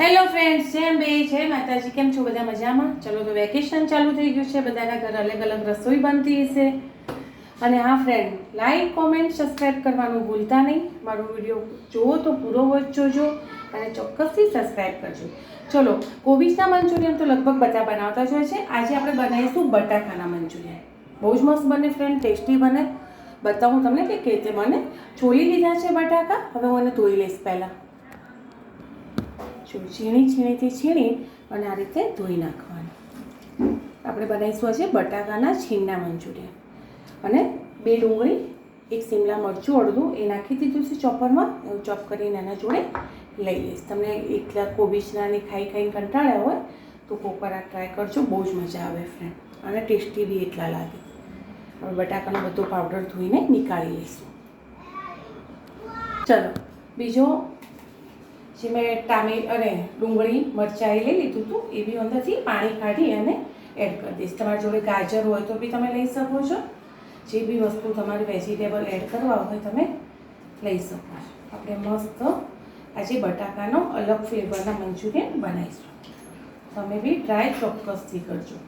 Hello friends જેમ બે જય માતાજી, કેમ છો બધા મજામાં? ચલો તો વેકેશન ચાલુ થઈ ગયું છે, બધાના ઘર અલગ અલગ રસોઈ બનતી હશે. અને હા ફ્રેન્ડ લાઈક કોમેન્ટ સબસ્ક્રાઈબ કરવાનું ભૂલતા નહીં. મારો વીડિયો જુઓ તો પૂરો જોજો અને ચોક્કસથી સબસ્ક્રાઈબ કરજો. ચલો, કોબીજના મંચુરિયન તો લગભગ બધા બનાવતા જ હોય છે. આજે આપણે બનાવીશું બટાકાના મંચુરિયન. બહુ જ મસ્ત બને ફ્રેન્ડ ટેસ્ટી બને. બતાવું તમને કે રીતે મને છોલી લીધા છે બટાકા, હવે હું એને ધોઈ લઈશ પહેલાં. જો ઝીણી ઝીણીથી છીણી અને આ રીતે ધોઈ નાખવાની. આપણે બનાવીશું આજે બટાકાના છીણના મંચુરિયન. અને બે ડુંગળી, એક શિમલા મરચું અડધું એ નાખી દીધું છે ચોપરમાં. એવું ચોપ કરીને એના જોડે લઈ લઈશ. તમને એકલા કોબીજનાને ખાઈ ખાઈને કંટાળ્યા હોય તો કોકર આ ટ્રાય કરજો, બહુ જ મજા આવે ફ્રેન્ડ અને ટેસ્ટી બી એટલા લાગે. હવે બટાકાનો બધો પાવડર ધોઈને નીકાળી લઈશું. ચલો, બીજો જે મેં ટામેટ અને ડુંગળી મરચાં લઈ લીધું હતું એ બી અંદરથી પાણી કાઢી અને એડ કરી દઈશ. તમારી જોડે ગાજર હોય તો બી તમે લઈ શકો છો. જે બી વસ્તુ તમારે વેજીટેબલ એડ કરવા હોય તમે લઈ શકો છો. આપણે મસ્ત આજે બટાકાનો અલગ ફ્લેવરના મંચુરિયન બનાવીશું. તમે બી ટ્રાય ચોક્કસથી કરજો.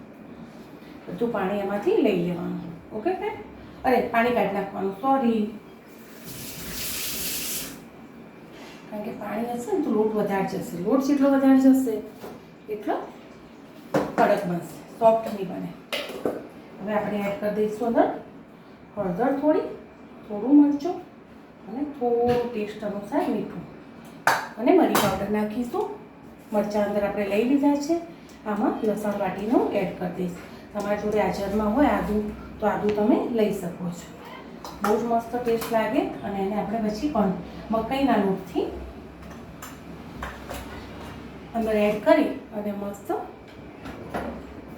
બધું પાણી એમાંથી લઈ લેવાનું. ઓકે ફ્રેન્ડ અરે, પાણી કાઢી નાખવાનું. સોરી કારણ કે પાણી હશે ને તો લોટ વધારે જશે. લોટ જેટલો વધારે જશે, એટલો કડક બનશે. સોફ્ટ નહીં બને. હવે આપણે એડ કરી દઈશું અંદર. હળદર થોડી, થોડું મરચું અને થોડું ટેસ્ટ અનુસાર મીઠું. અને મરી પાવડર નાખીશું. મરચાં અંદર આપણે લઈ લીધા છે. આમાં લસણ વાટીનું એડ કરી દઈશ. તમારા જોડે હાજરમાં હોય આદું, તો આદું તમે લઈ શકો છો. બહુ જ મસ્ત ટેસ્ટ લાગે અને એને આપણે પછી પણ મકાઈના લોટથી અંદર એડ કરી અને મસ્ત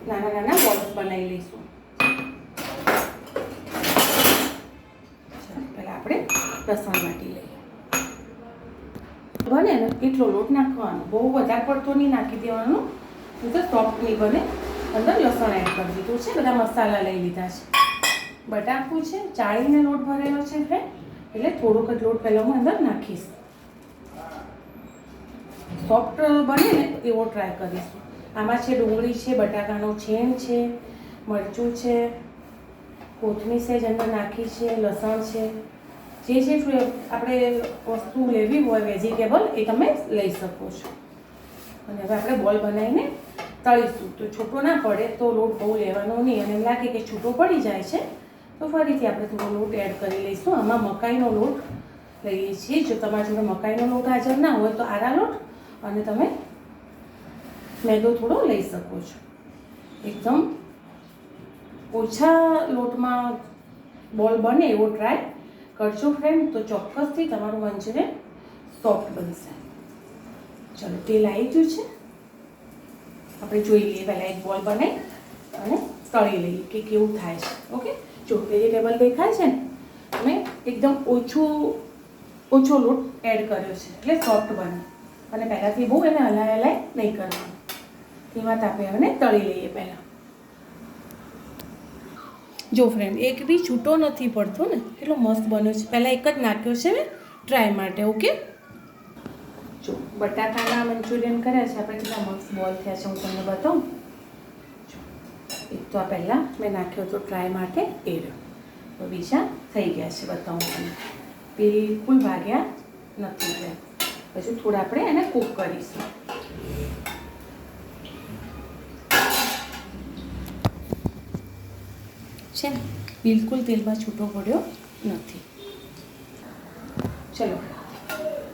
નાના નાના બોલ્સ બનાવી લઈશું. પહેલા આપણે લસણ વાટી લઈએ. બને ને એટલો લોટ નાખવાનો. બહુ વધારે પડતો નહીં નાખી દેવાનો. નહીં તો સોફ્ટ નહીં બને. અંદર લસણ એડ કરી દીધું છે. બધા મસાલા લઈ લીધા છે. બટાકું છે, ચાળીને લોટ ભરેલો છે એટલે થોડોક જ લોટ પહેલાં હું અંદર નાખીશ. સોફ્ટ બને ને, એવો ટ્રાય કરીશું. આમાં છે ડુંગળી છે, બટાકાનો છેણ છે, મરચું છે, કોથમીર સેજ અંદર નાખી છે, લસણ છે. જે જે આપણે વસ્તુ લેવી હોય વેજીટેબલ એ તમે લઈ શકો છો. અને હવે આપણે બોલ બનાવીને તળીશું. તો છૂટો ના પડે, તો લોટ બહુ લેવાનો નહીં. અને એમ લાગે કે છૂટો પડી જાય છે, તો ફરીથી આપણે થોડો લોટ એડ કરી લઈશું. આમાં મકાઈનો લોટ લઈએ છીએ. જો તમારી જોડે મકાઈનો લોટ હાજર ના હોય, તો આરા લોટ અને તમે મેદો થોડો લઈ શકો છો. એકદમ ઓછા લોટમાં બોલ બને એવો ટ્રાય કરજો ફ્રેન્ડ તો ચોક્કસથી તમારું મંચુરિયન સોફ્ટ બનશે. ચલો, તેલ આવી ગયું છે. આપણે જોઈ લઈએ, પહેલાં એક બોલ બનાવી અને તળી લઈએ કે કેવું થાય છે. ઓકે? જો, વેજીટેબલ દેખાય છે ને અમે એકદમ ઓછું, ઓછો લોટ એડ કર્યો છે, એટલે સોફ્ટ બને. અને પહેલાંથી બહુ એને હલાય હલાય નહીં કરવાનું. ધીમા તાપે એને તળી લઈએ પહેલાં. જો ફ્રેન્ડ એક બી છૂટો નથી પડતો ને, એટલો મસ્ત બન્યો છે. પહેલાં એક જ નાખ્યો છે ને ટ્રાય માટે ઓકે જો, બટાકાના મંચુરિયન કર્યા છે, આપણે કેટલા મસ્ત બોલ થયા છે, હું તમને બતાવું. એક તો આ પહેલાં મેં નાખ્યો હતો ટ્રાય માટે, એ રહ્યો. બીજા થઈ ગયા છે, બતાવું તમને. બિલકુલ ભાગ્યા નથી ગયા. પછી થોડા આપણે એને કૂક કરીશું. છે બિલકુલ તેલમાં છૂટો પડ્યો નથી. ચલો,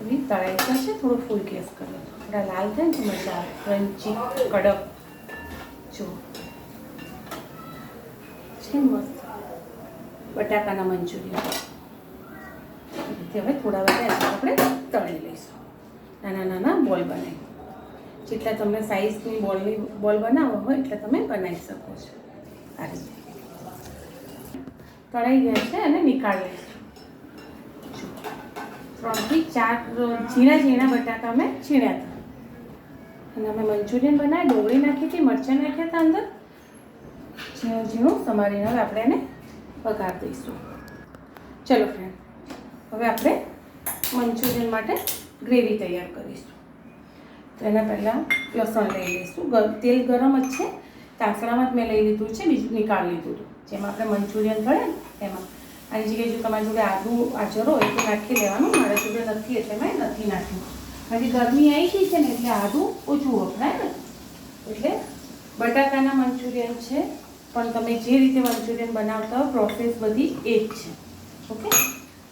એની તળાઈ છે, થોડો ફૂલ ગેસ કર્યો. થોડા લાલ થાય ને મજા આવે. ક્રન્ચી, કડક. જો. છે મસ્ત. બટાકાના મંચુરિયન. હવે થોડા બધા આપણે તળી લઈશું. નાના નાના બોલ બનાવી જેટલા તમને સાઈઝની બોલની બોલ બનાવવા હોય એટલે તમે બનાવી શકો છો. આ રીતે. તળાઈ ગયા છે અને નીકાળી લઈશું ત્રણથી ચાર ઝીણા ઝીણા બટાકા મેં છીણ્યા હતા. અને અમે મંચુરિયન બનાવી ડુંગળી નાખી હતી, મરચાં નાખ્યા હતા અંદર. ઝીણું ઝીણું સમારીને હવે આપણે એને વઘાર દઈશું. ચલો ફ્રેન્ડ હવે આપણે મંચુરિયન માટે ગ્રેવી તૈયાર કરીશું. તો એના પહેલાં લસણ લઈ લઈશું. તેલ ગરમ જ છે. તાસણામાં જ મેં લઈ લીધું છે. બીજું નીકાળી લીધું હતું. જેમાં આપણે મંચુરિયન ભરે ને એમાં. આની જગ્યાએ જો તમારી જોડે આદુ આચરો હોય તો નાખી લેવાનું. મારા જોડે નથી એટલે મેં નથી નાખ્યું. કારણ ગરમી આવી ગઈ છે ને એટલે આદુ ઓછું વપરાય ને. એટલે બટાકાના મંચુરિયન છે. પણ તમે જે રીતે મંચુરિયન બનાવતા હો પ્રોસેસ બધી એ જ છે. ઓકે?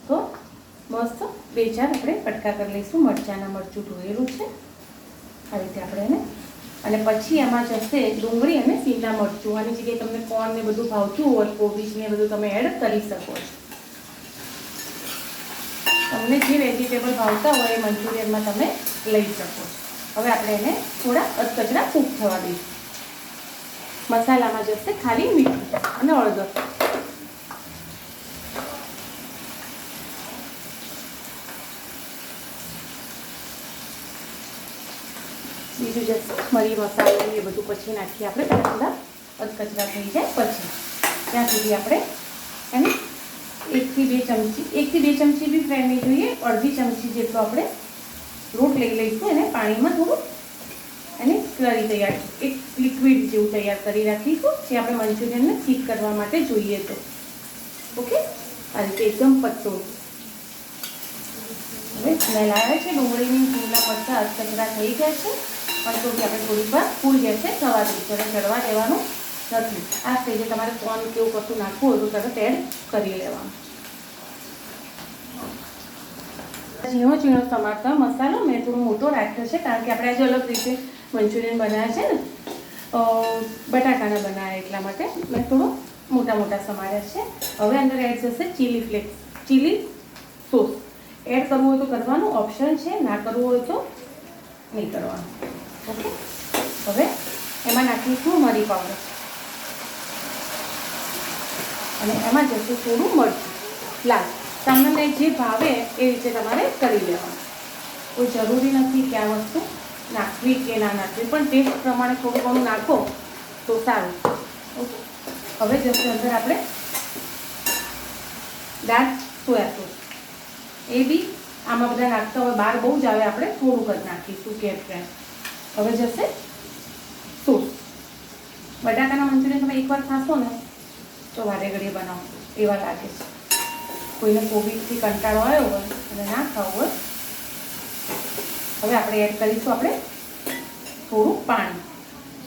તો મસ્ત બે ચાર આપણે કટકા કરી લઈશું. મરચાંના મરચું ધોયેલું છે. આ રીતે આપણે એને અને પછી એમાં જશે ડુંગળી અને શીમલા મરચું. આની જગ્યાએ તમને કોર્ન ને બધું ભાવતું હોય, કોબીજ ને બધું તમે એડ કરી શકો છો. તમને જે વેજીટેબલ ભાવતા હોય એ મંચુરિયનમાં તમે લઈ શકો છો. હવે આપણે એને થોડા અધકચરા કૂક થવા દઈશું. મસાલામાં જશે ખાલી મીઠું અને હળદર. બીજું જે મરી મસાલો એ બધું પછી નાખીએ આપણે. પહેલાં થોડા અધકચરા થઈ જાય પછી. ત્યાં સુધી આપણે એને એકથી બે ચમચી, એકથી બે ચમચી બી ફ્રેમવી જોઈએ, અડધી ચમચી જેટલો આપણે રોટ લઈ લઈશું. એને પાણીમાં થોડું એને કરી તૈયાર એક લિક્વિડ જેવું તૈયાર કરી રાખીશું, જે આપણે મંચુરિયનને થીક કરવા માટે જોઈએ તો. ઓકે? આ રીતે એકદમ પત્તો હવે સ્મેલ આવે છે. ડુંગળીની શીમલા મરચાં અધકચરા થઈ ગયા છે. પણ આપણે થોડીક વાર ફૂલ ગેસે થવા દઈશું અને ચડવા દેવાનું નથી. આ સ્ટેજે તમારે કોન કેવું કશું નાખવું હોય તો તરત એડ કરી લેવાનું. ઝીણો ઝીણો સમારતા મસાલો મેં થોડો મોટો રાખ્યો છે, કારણ કે આપણે આજે અલગ રીતે મંચુરિયન બનાવ્યા છે ને. બટાકાના બનાવ્યા એટલા માટે મેં થોડો મોટા મોટા સમાર્યા છે. હવે અંદર એડ થશે chilli flakes chilli sauce add કરવું હોય તો કરવાનું ઓપ્શન છે, ના કરવું હોય તો નહીં કરવાનું. ઓકે? હવે એમાં નાખીશું મરી પાવડર? અને એમાં જશું થોડું મરચું, લાલ. તમને જે ભાવે એ રીતે તમારે કરી લેવાનું. કોઈ જરૂરી નથી કે આ વસ્તુ નાખવી કે ના નાખવી, પણ ટેસ્ટ પ્રમાણે થોડું ઘણું નાખો તો સારું. ઓકે? હવે જશે અંદર આપણે ડાર્ક સોયા સોસ. એ બી આમાં બધા નાખતા હોય, બહાર બહુ જ આવે, આપણે થોડુંક જ નાખીશું, કે ફ્રેન્ડ હવે જશે સોસ. બટાકાના મંચુરિયન તમે એકવાર ખાશો ને, તો વારે ઘડીએ બનાવો. એવા લાગે છે. કોઈને કોવિડથી કંટાળો આવ્યો હોય અને ના ખાવું હોય. હવે આપણે એડ કરીશું આપણે થોડું પાણી.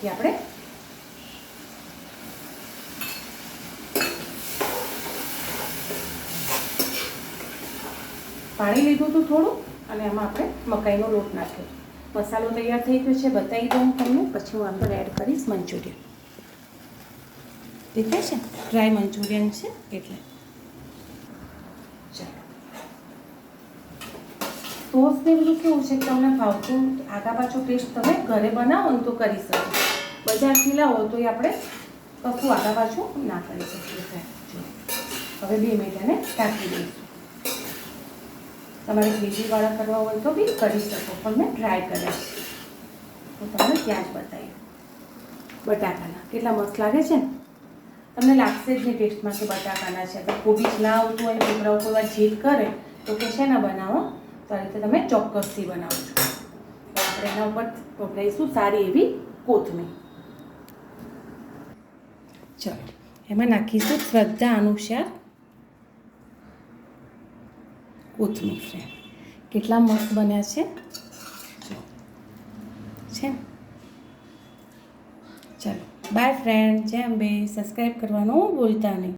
જે આપણે પાણી લીધું હતું થોડું, અને એમાં આપણે મકાઈનો લોટ નાખ્યો. મસાલો તૈયાર થઈ ગયો છે, બતાવી દઉં તમને. પછી હું અંદર એડ કરીશ મંચુરિયન. દેખાય છે? ડ્રાય મંચુરિયન છે, એટલે. સોસ ને બધું કેવું છે કે તમને ભાવતું આગા પાછો ટેસ્ટ તમે ઘરે બનાવો ને તો કરી શકો. બજારથી લાવો તો એ આપણે કશું આગા પાછું ના કરી શકીએ. હવે બે મિનિટ એને ઢાંકી દઈશું. તમારે ગ્રેવીવાળા કરવા હોય તો બી કરી શકો. પણ મેં ટ્રાય કર્યા છે. હું તમને ત્યાં જ બતાવી બટાકાના. કેટલા મસ્ત લાગે છે ને? તમને લાગશે જ નહીં ટેસ્ટમાં કે બટાકાના છે. તો કોબીજ ના આવતું હોય, છોકરાઓ કોઈ વાર જીત કરે, તો કે છે ના બનાવો, તો આ રીતે તમે ચોક્કસથી બનાવો છો. આપણે એના ઉપર વપરાઈશું સારી એવી કોથમીર. ચલો. એમાં નાખીશું શ્રદ્ધા અનુસાર કોથમીર ફ્રેન્ડ કેટલા મસ્ત બન્યા છે. છે? ચાલો. બાય ફ્રેન્ડ જેમ બે સબસ્ક્રાઈબ કરવાનું ભૂલતા નહીં.